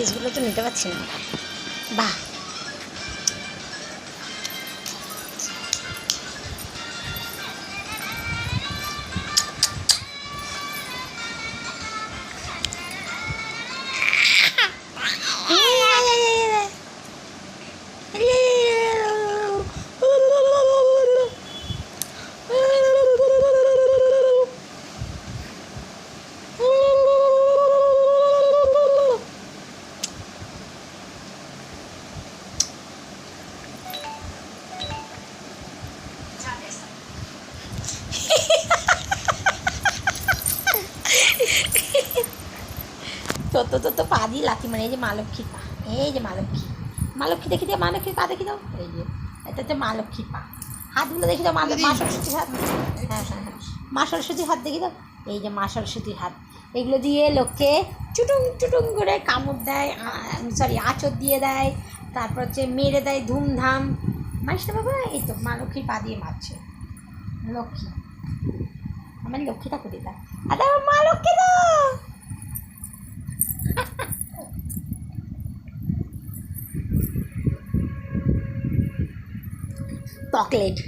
কিসগুলো তো নিতে পারছি না। বাহ! তো তো তো পা দিয়ে লাথি মানে এই যে মা লক্ষ্মীর পা, এই যে মা লক্ষ্মী। মা লক্ষ্মী দেখি দাও, মা লক্ষ্মীর পা দেখি দাও। এই যে, এটা হচ্ছে মা লক্ষ্মীর পা। হাতগুলো দেখি দাও, মা মা সরস্বতীর হাত। হ্যাঁ হ্যাঁ হ্যাঁ। মা সরস্বতীর হাত দেখি দাও। এই যে মা সরস্বতীর হাত। এগুলো দিয়ে লোককে চুটুং চুটুং করে কামড় দেয় সরি আঁচড় দিয়ে দেয়। তারপর হচ্ছে মেরে দেয় ধুমধাম। মানিস না বাবা? এই তো মা লক্ষ্মীর পা দিয়ে মারছে। লক্ষ্মী। আমার লক্ষ্মীটা করে দেয় আরে মা লক্ষ্মী তো chocolate.